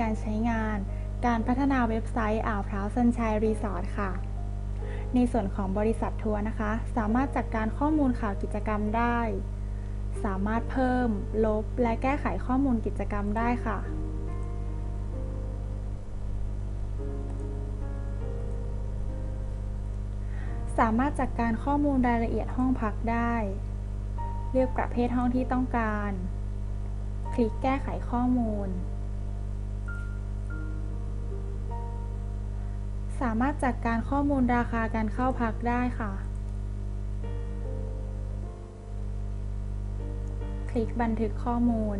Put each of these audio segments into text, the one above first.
การใช้งาน การพัฒนาเว็บไซต์อ่าวพร้าวซันชัยรีสอร์ทค่ะ ในส่วนของบริษัททัวร์นะคะ สามารถจัดการข้อมูลข่าวกิจกรรมได้ สามารถเพิ่ม ลบ และแก้ไขข้อมูลกิจกรรมได้ค่ะสามารถจัดการข้อมูลรายละเอียดห้องพักได้ เลือกประเภทห้องที่ต้องการ คลิกแก้ไขข้อมูล สามารถจัดการข้อมูลราคาการเข้าพักได้ค่ะ คลิกบันทึกข้อมูล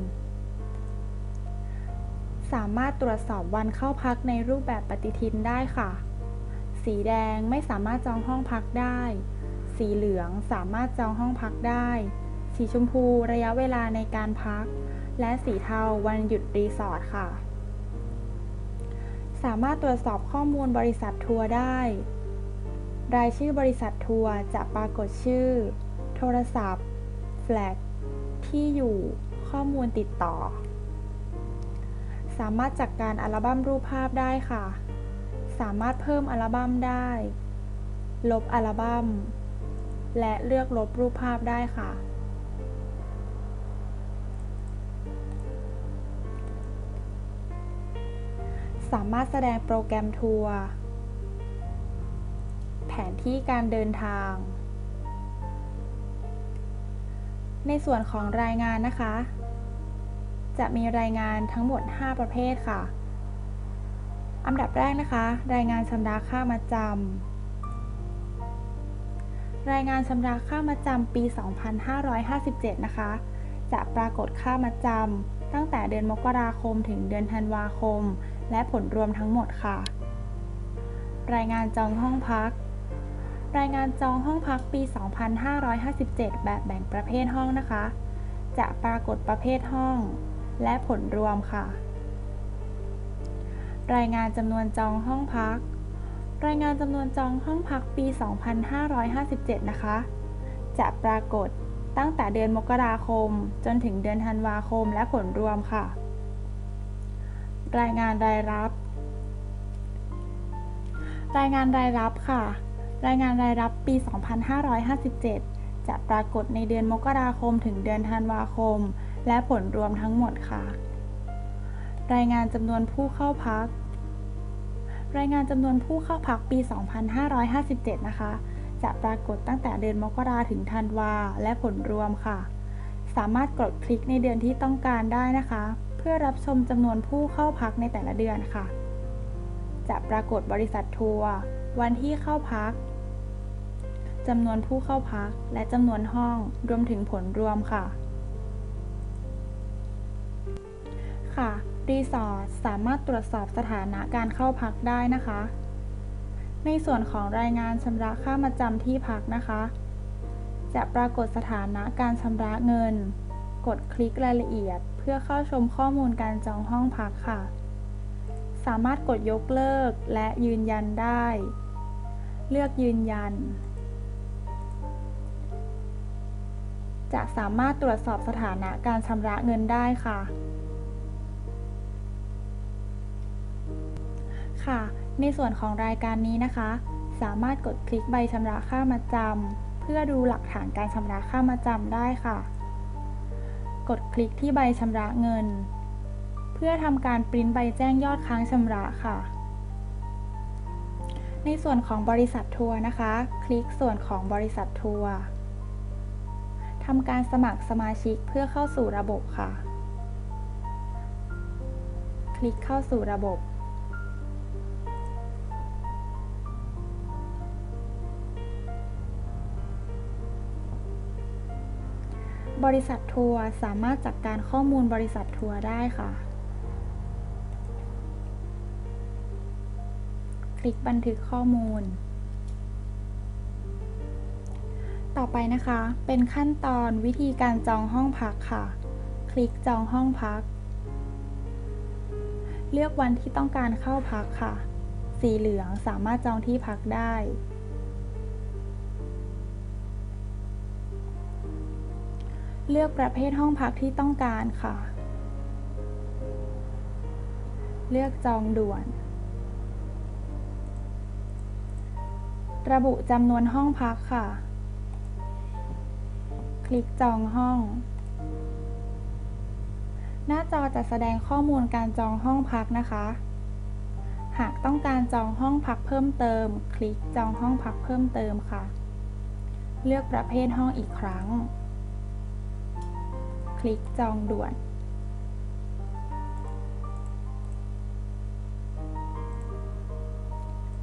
สามารถตรวจสอบวันเข้าพักในรูปแบบปฏิทินได้ค่ะ สีแดงไม่สามารถจองห้องพักได้ สีเหลืองสามารถจองห้องพักได้ สีชมพูระยะเวลาในการพัก และสีเทาวันหยุดรีสอร์ทค่ะ สามารถตรวจสอบข้อมูลบริษัททัวร์ได้ รายชื่อบริษัททัวร์จะปรากฏชื่อ โทรศัพท์ แฟลกที่อยู่ ข้อมูลติดต่อ สามารถจัดการอัลบั้มรูปภาพได้ค่ะ สามารถเพิ่มอัลบั้มได้ ลบอัลบั้ม และเลือกลบรูปภาพได้ค่ะ สามารถแสดงโปรแกรมทัวร์ แผนที่การเดินทาง ในส่วนของรายงานนะคะ จะมีรายงานทั้งหมด 5 ประเภทค่ะ อันดับแรกนะคะ รายงานชำระค่ามาจำ รายงานชำระค่ามาจำปี 2557 นะคะ จะปรากฏค่ามาจำตั้งแต่เดือนมกราคมถึงเดือนธันวาคม และผลรวมทั้งหมดค่ะ รายงานจองห้องพัก รายงานจองห้องพักปี 2557 แบบแบ่งประเภทห้องนะคะ จะปรากฏประเภทห้อง และผลรวมค่ะ รายงานจำนวนจองห้องพัก รายงานจำนวนจองห้องพักปี 2557 นะคะ จะปรากฏตั้งแต่เดือนมกราคม จนถึงเดือนธันวาคมและผลรวมค่ะ รายงานรายรับ รายงานรายรับค่ะ รายงานรายรับปี 2557 จะปรากฏในเดือนมกราคมถึงเดือนธันวาคม และผลรวมทั้งหมดค่ะ รายงานจำนวนผู้เข้าพัก รายงานจำนวนผู้เข้าพักปี 2557 นะคะ จะปรากฏตั้งแต่เดือนมกราถึงธันวาและผลรวมค่ะ สามารถกดคลิกในเดือนที่ต้องการได้นะคะ เพื่อรับชมจำนวนผู้เข้าพักในแต่ละเดือนค่ะ จะปรากฏบริษัททัวร์วันที่เข้าพักจำนวนผู้เข้าพักและจำนวนห้องรวมถึงผลรวมค่ะ ค่ะรีสอร์ทสามารถตรวจสอบสถานะการเข้าพักได้นะคะ ในส่วนของรายงานชำระค่ามาจำที่พักนะคะ จะปรากฏสถานะการชำระเงิน กดคลิกรายละเอียด พื่อเข้าชมข้อมูลการจองห้องพักค่ะ สามารถกดยกเลิกและยืนยันได้ เลือกยืนยัน จะสามารถตรวจสอบสถานะการชำระเงินได้ค่ะ ค่ะ ในส่วนของรายการนี้นะคะ สามารถกดคลิกใบชำระค่ามาจำเพื่อดูหลักฐานการชำระค่ามาจำได้ค่ะ กดคลิกที่ใบชำระเงิน เพื่อทำการปริ้นใบแจ้งยอดค้างชำระค่ะ ในส่วนของบริษัททัวร์นะคะ คลิกส่วนของบริษัททัวร์ทำการสมัครสมาชิกเพื่อเข้าสู่ระบบค่ะ คลิกเข้าสู่ระบบ บริษัททัวร์สามารถจัดการข้อมูลบริษัททัวร์ได้ค่ะ คลิกบันทึกข้อมูล ต่อไปนะคะ เป็นขั้นตอนวิธีการจองห้องพักค่ะ คลิกจองห้องพัก เลือกวันที่ต้องการเข้าพักค่ะ สีเหลืองสามารถจองที่พักได้ เลือกประเภทห้องพักที่ต้องการค่ะ เลือกจองด่วน ระบุจำนวนห้องพักค่ะ คลิกจองห้อง หน้าจอจะแสดงข้อมูลการจองห้องพักนะคะ หากต้องการจองห้องพักเพิ่มเติม คลิกจองห้องพักเพิ่มเติมค่ะ เลือกประเภทห้องอีกครั้ง คลิกจองด่วน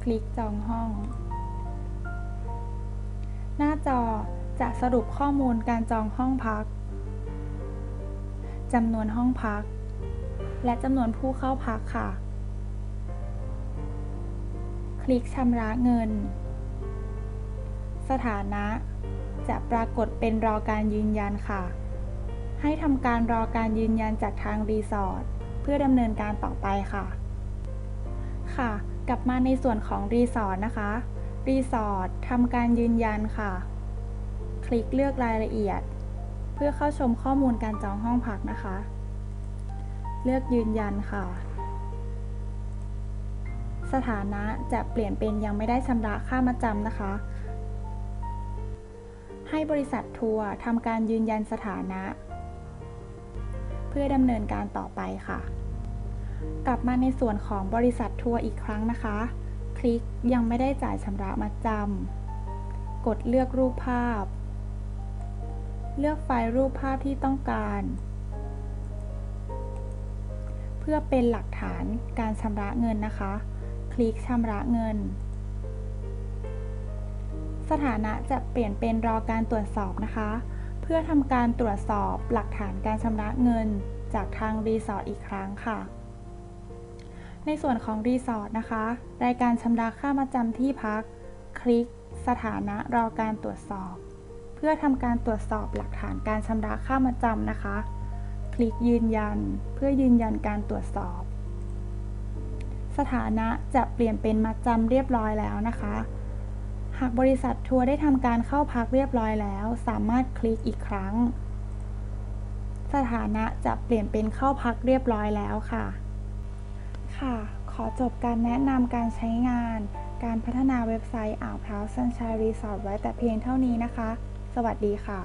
คลิกจองห้อง หน้าจอจะสรุปข้อมูลการจองห้องพักจำนวนห้องพัก และจำนวนผู้เข้าพักค่ะ คลิกชำระเงิน สถานะจะปรากฏเป็นรอการยืนยันค่ะ ให้ทำการรอการยืนยันจากทางรีสอร์ทเพื่อดำเนินการต่อไปค่ะ ค่ะ กลับมาในส่วนของรีสอร์ทนะคะ รีสอร์ททำการยืนยันค่ะ คลิกเลือกรายละเอียด เพื่อเข้าชมข้อมูลการจองห้องพักนะคะ เลือกยืนยันค่ะ สถานะจะเปลี่ยนเป็นยังไม่ได้ชำระค่ามาจำนะคะให้บริษัททัวร์ทำการยืนยันสถานะ พื่อดำเนินการต่อไปค่ะ กลับมาในส่วนของบริษัททัวร์อีกครั้งนะคะ คลิกยังไม่ได้จ่ายชำระมาจำกดเลือกรูปภาพ เลือกไฟล์รูปภาพที่ต้องการ เพื่อเป็นหลักฐานการชำระเงินนะคะ คลิกชำระเงินสถานะจะเปลี่ยนเป็นรอการตรวจสอบนะคะ พื่อทำการตรวจสอบหลักฐานการชำระเงินจากทางรีสอร์ทอีกครั้งค่ะ ในส่วนของรีสอร์ทนะคะ รายการชำระค่ามาจำที่พัก คลิก สถานะรอการตรวจสอบ เพื่อทำการตรวจสอบหลักฐานการชำระค่ามาจำนะคะ คลิกยืนยัน เพื่อยืนยันการตรวจสอบ สถานะจะเปลี่ยนเป็นมาจำเรียบร้อยแล้วนะคะ หากบริษัททัวร์ได้ทำการเข้าพักเรียบร้อยแล้ว สามารถคลิกอีกครั้ง สถานะจะเปลี่ยนเป็นเข้าพักเรียบร้อยแล้วค่ะ ค่ะ ขอจบการแนะนำการใช้งาน การพัฒนาเว็บไซต์อ่าวพร้าวซันชายรีสอร์ทไว้แต่เพียงเท่านี้นะคะ สวัสดีค่ะ